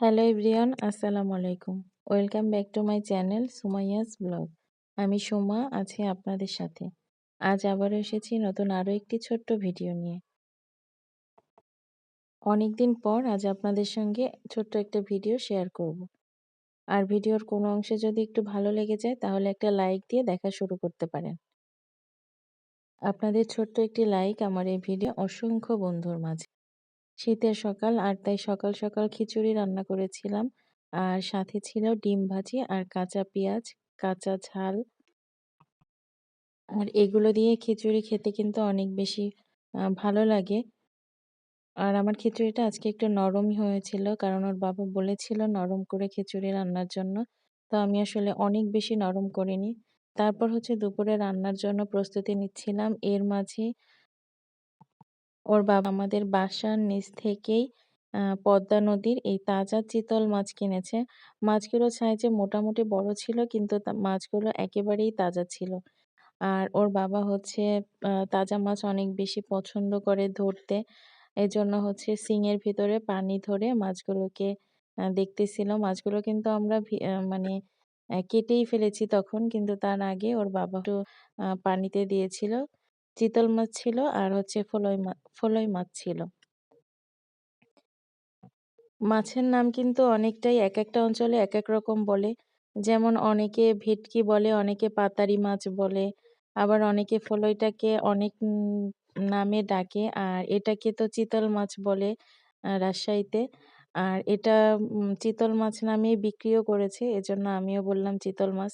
Hello everyone, আসসালামু আলাইকুম। Welcome back to my channel Sumaiya's blog. আমি সুমা, আছি আপনাদের সাথে। আজ আবারও এসেছি নতুন আরও একটি ছোট্ট ভিডিও নিয়ে। অনেক দিন পর আজ আপনাদের সঙ্গে ছোট্ট একটা ভিডিও শেয়ার করব। আর ভিডিওর কোনো অংশে যদি একটু ভালো লেগে যায়, তাহলে একটা লাইক দিয়ে দেখা শুরু করতে পারেন। আপনাদের ছোট্ট একটি লাইক আমার এই ভিডিও অসংখ্য বন্ধুর মাঝে। শীতের সকাল আর তাই সকাল সকাল খিচুড়ি রান্না করেছিলাম। আর সাথে ছিল ডিম ভাজি আর কাঁচা পেঁয়াজ, কাঁচা ঝাল। আর এগুলো দিয়ে খিচুড়ি খেতে কিন্তু অনেক বেশি ভালো লাগে। আর আমার খিচুড়িটা আজকে একটু নরমই হয়েছিল কারণ ওর বাবা বলেছিল নরম করে খিচুড়ি রান্নার জন্য। তো আমি আসলে অনেক বেশি নরম করিনি। তারপর হচ্ছে দুপুরে রান্নার জন্য প্রস্তুতি নিচ্ছিলাম। এর মাঝে ওর বাবা আমাদের বাসার নিচ থেকেই পদ্মা নদীর এই তাজা চিতল মাছ কিনেছে। মাছগুলো সাইজে মোটামুটি বড় ছিল, কিন্তু মাছগুলো একেবারেই তাজা ছিল। আর ওর বাবা হচ্ছে তাজা মাছ অনেক বেশি পছন্দ করে ধরতে। এজন্য হচ্ছে সিংয়ের ভিতরে পানি ধরে মাছগুলোকে দেখতেছিল। মাছগুলো কিন্তু আমরা মানে কেটেই ফেলেছি তখন, কিন্তু তার আগে ওর বাবা পানিতে দিয়েছিল। চিতল মাছ ছিল আর হচ্ছে ফলই মাছ ফলই মাছ ছিল। মাছের নাম কিন্তু অনেকটাই এক একটা অঞ্চলে এক এক রকম বলে। যেমন অনেকে ভেটকি বলে, অনেকে পাতারি মাছ বলে, আবার অনেকে ফলইটাকে অনেক নামে ডাকে। আর এটাকে তো চিতল মাছ বলে রাজশাহীতে। আর এটা চিতল মাছ নামে বিক্রিও করেছে, এজন্য আমিও বললাম চিতল মাছ।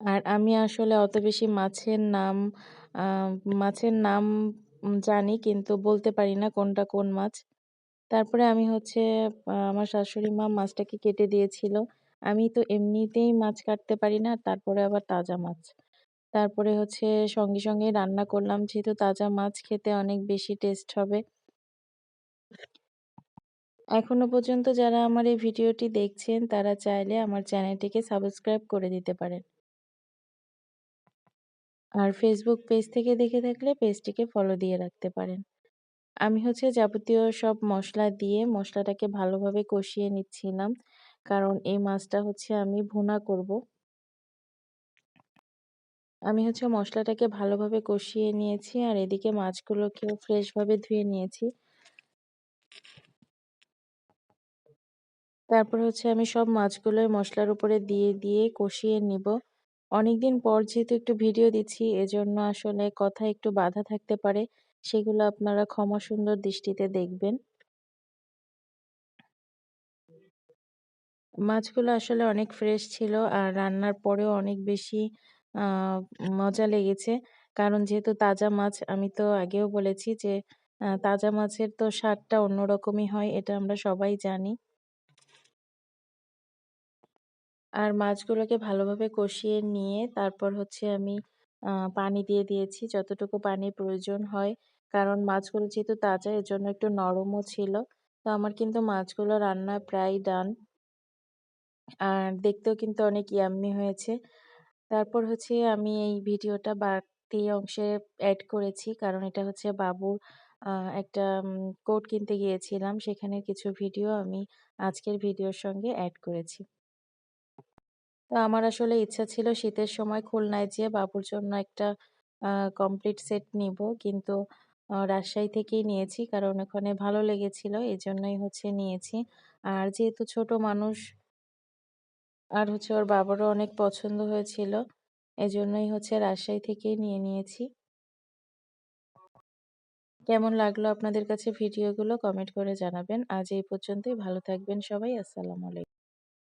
আর আমি আসলে অত বেশি মাছের নাম মাছের নাম জানি কিন্তু বলতে পারি না কোনটা কোন মাছ। তারপরে আমি হচ্ছে আমার শাশুড়ি মা মাছটাকে কেটে দিয়েছিল। আমি তো এমনিতেই মাছ কাটতে পারি না, তারপরে আবার তাজা মাছ। তারপরে হচ্ছে সঙ্গে সঙ্গে রান্না করলাম, যেহেতু তাজা মাছ খেতে অনেক বেশি টেস্ট হবে। এখনও পর্যন্ত যারা আমার এই ভিডিওটি দেখছেন, তারা চাইলে আমার চ্যানেলটিকে সাবস্ক্রাইব করে দিতে পারেন। আর ফেসবুক পেজ থেকে দেখে থাকলে পেজটিকে ফলো দিয়ে রাখতে পারেন। আমি হচ্ছে যাবতীয় সব মশলা দিয়ে মশলাটাকে ভালোভাবে কষিয়ে নিচ্ছিলাম, কারণ এই মাছটা হচ্ছে আমি ভুনা করব। আমি হচ্ছে মশলাটাকে ভালোভাবে কষিয়ে নিয়েছি আর এদিকে মাছগুলোকেও ফ্রেশভাবে ধুয়ে নিয়েছি। তারপর হচ্ছে আমি সব মাছগুলোই মশলার উপরে দিয়ে দিয়ে কষিয়ে নিব। অনেকদিন পর যেহেতু একটু ভিডিও দিচ্ছি, এজন্য আসলে কথা একটু বাধা থাকতে পারে। সেগুলো আপনারা ক্ষমা সুন্দর দৃষ্টিতে দেখবেন। মাছগুলো আসলে অনেক ফ্রেশ ছিল আর রান্নার পরেও অনেক বেশি মজা লেগেছে। কারণ যেহেতু তাজা মাছ, আমি তো আগেও বলেছি যে তাজা মাছের তো স্বাদটা অন্যরকমই হয়, এটা আমরা সবাই জানি। আর মাছগুলোকে ভালোভাবে কষিয়ে নিয়ে তারপর হচ্ছে আমি পানি দিয়ে দিয়েছি যতটুকু পানির প্রয়োজন হয়। কারণ মাছগুলো যেহেতু তাজা এর জন্য একটু নরমও ছিল। তো আমার কিন্তু মাছগুলো রান্না প্রায় ডান। আর দেখতেও কিন্তু অনেক ইয়াম্মি হয়েছে। তারপর হচ্ছে আমি এই ভিডিওটা বাড়তি অংশে অ্যাড করেছি। কারণ এটা হচ্ছে বাবুর একটা কোট কিনতে গিয়েছিলাম। সেখানে কিছু ভিডিও আমি আজকের ভিডিওর সঙ্গে অ্যাড করেছি। তো আমার আসলে ইচ্ছা ছিল শীতের সময় খুলনায় যেয়ে বাবুর জন্য একটা কমপ্লিট সেট নিব। কিন্তু রাজশাহী থেকেই নিয়েছি কারণ ওখানে ভালো লেগেছিল এই জন্যই হচ্ছে নিয়েছি। আর যেহেতু ছোট মানুষ আর হচ্ছে ওর বাবারও অনেক পছন্দ হয়েছিল, এজন্যই হচ্ছে রাজশাহী থেকেই নিয়ে নিয়েছি। কেমন লাগল আপনাদের কাছে ভিডিওগুলো কমেন্ট করে জানাবেন। আজ এই পর্যন্তই, ভালো থাকবেন সবাই, আসসালামু আলাইকুম।